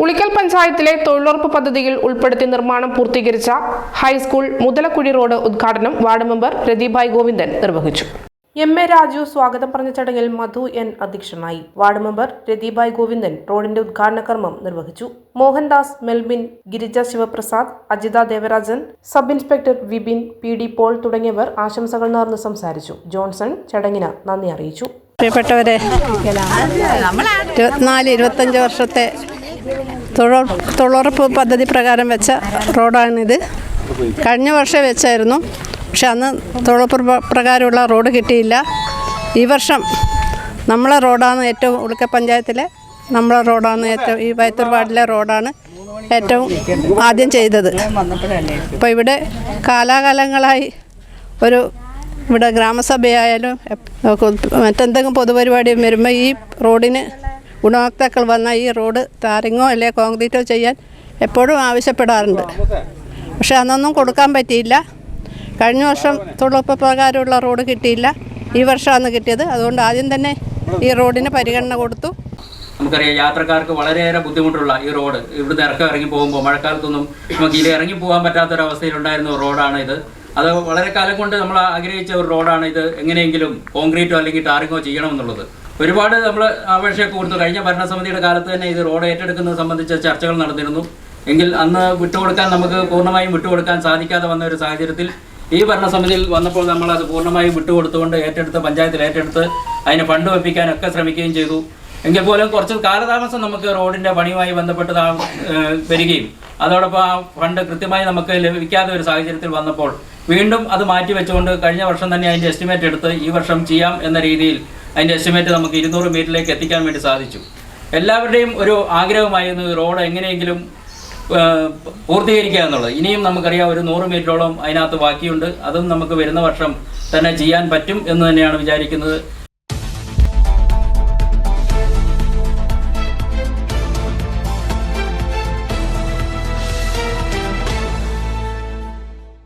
ഉളിക്കൽ പഞ്ചായത്തിലെ തൊഴിലുറപ്പ് പദ്ധതിയിൽ ഉൾപ്പെടുത്തി നിർമ്മാണം പൂർത്തീകരിച്ച ഹൈസ്കൂൾ മുതലക്കുഴി റോഡ് ഉദ്ഘാടനം വാർഡ് മെമ്പർ പ്രദീപായ് ഗോവിന്ദൻ നിർവഹിച്ചു. എം എ രാജു സ്വാഗതം പറഞ്ഞ ചടങ്ങിൽ മധു എൻ അധ്യക്ഷനായി. വാർഡ് മെമ്പർ രതീഭായ് ഗോവിന്ദൻ റോഡിന്റെ ഉദ്ഘാടന കർമ്മം നിർവഹിച്ചു. Mohandas Melbin Girija Sivaprasad Ajitha Devarajan sub inspector Vipin P D Paul തുടങ്ങിയവർ ആശംസകൾ നേർന്ന് സംസാരിച്ചു. ജോൺസൺ ചടങ്ങിന് നന്ദി അറിയിച്ചു. പ്രിയപ്പെട്ടവരെ ഇരുപത്തിനാല് ഇരുപത്തഞ്ച് വർഷത്തെ തൊഴിലുറപ്പ് പദ്ധതി പ്രകാരം വെച്ച റോഡാണിത്. കഴിഞ്ഞ വർഷം വെച്ചായിരുന്നു. പക്ഷെ അന്ന് തൊഴിലുറപ്പ് പ്രകാരമുള്ള റോഡ് കിട്ടിയില്ല. ഈ വർഷം നമ്മളെ റോഡാണ് ഏറ്റവും ഉളുക്ക പഞ്ചായത്തിലെ നമ്മളെ റോഡാണ് ഏറ്റവും ഈ വയത്തൂർ വാർഡിലെ റോഡാണ് ഏറ്റവും ആദ്യം ചെയ്തത്. അപ്പോൾ ഇവിടെ കാലാകാലങ്ങളായി ഒരു ഇവിടെ ഗ്രാമസഭയായാലും മറ്റെന്തെങ്കിലും പൊതുപരിപാടി വരുമ്പോൾ ഈ റോഡിന് ഗുണഭോക്താക്കൾ വന്ന ഈ റോഡ് താരങ്ങോ അല്ലെ കോൺക്രീറ്റോ ചെയ്യാൻ എപ്പോഴും ആവശ്യപ്പെടാറുണ്ട്. പക്ഷെ അന്നൊന്നും കൊടുക്കാൻ പറ്റിയില്ല. കഴിഞ്ഞ വർഷം തൊഴിലുറപ്പ് പ്രകാരമുള്ള റോഡ് കിട്ടിയില്ല. ഈ വർഷമാണ് കിട്ടിയത്. അതുകൊണ്ട് ആദ്യം തന്നെ ഈ റോഡിന് പരിഗണന കൊടുത്തു. നമുക്കറിയാം യാത്രക്കാർക്ക് വളരെയേറെ ബുദ്ധിമുട്ടുള്ള ഈ റോഡ്. ഇവിടുന്ന് ഇറക്കം ഇറങ്ങി പോകുമ്പോൾ മഴക്കാലത്തൊന്നും നമുക്ക് ഇതിൽ ഇറങ്ങി പോകാൻ പറ്റാത്തൊരവസ്ഥയിലുണ്ടായിരുന്ന റോഡാണ് ഇത്. അത് വളരെ കാലം കൊണ്ട് നമ്മൾ ആഗ്രഹിച്ച ഒരു റോഡാണ് ഇത്. എങ്ങനെയെങ്കിലും കോൺക്രീറ്റോ അല്ലെങ്കിൽ ടാറിങ്ങോ ചെയ്യണമെന്നുള്ളത്. ഒരുപാട് നമ്മൾ അപേക്ഷയൊക്കെ കൊടുത്തു. കഴിഞ്ഞ ഭരണസമിതിയുടെ കാലത്ത് തന്നെ ഇത് റോഡ് ഏറ്റെടുക്കുന്നത് സംബന്ധിച്ച ചർച്ചകൾ നടന്നിരുന്നു. എങ്കിൽ അന്ന് വിട്ടുകൊടുക്കാൻ നമുക്ക് പൂർണമായും വിട്ടുകൊടുക്കാൻ സാധിക്കാതെ വന്ന ഒരു സാഹചര്യത്തിൽ ഈ ഭരണസമിതിയിൽ വന്നപ്പോൾ നമ്മൾ അത് പൂർണമായും വിട്ടുകൊടുത്തുകൊണ്ട് ഏറ്റെടുത്ത് പഞ്ചായത്തിൽ ഏറ്റെടുത്ത് അതിനെ ഫണ്ട് വെപ്പിക്കാനൊക്കെ ശ്രമിക്കുകയും ചെയ്തു. എങ്കിൽ പോലും കുറച്ച് കാലതാമസം നമുക്ക് റോഡിന്റെ പണിയുമായി ബന്ധപ്പെട്ട് വരികയും അതോടൊപ്പം ആ ഫണ്ട് കൃത്യമായി നമുക്ക് ലഭിക്കാതെ ഒരു സാഹചര്യത്തിൽ വന്നപ്പോൾ വീണ്ടും അത് മാറ്റി വെച്ചുകൊണ്ട് കഴിഞ്ഞ വർഷം തന്നെ അതിന്റെ എസ്റ്റിമേറ്റ് എടുത്ത് ഈ വർഷം ചെയ്യാം എന്ന രീതിയിൽ അതിന്റെ എസ്റ്റിമേറ്റ് നമുക്ക് ഇരുന്നൂറ് മീറ്ററിലേക്ക് എത്തിക്കാൻ വേണ്ടി സാധിച്ചു. എല്ലാവരുടെയും ഒരു ആഗ്രഹമായിരുന്നു റോഡ് എങ്ങനെയെങ്കിലും പൂർത്തീകരിക്കുക എന്നുള്ളത്. ഇനിയും നമുക്കറിയാം ഒരു നൂറ് മീറ്ററോളം അതിനകത്ത് ബാക്കിയുണ്ട്. അതും നമുക്ക് വരുന്ന വർഷം തന്നെ ചെയ്യാൻ പറ്റും എന്ന് തന്നെയാണ് വിചാരിക്കുന്നത്.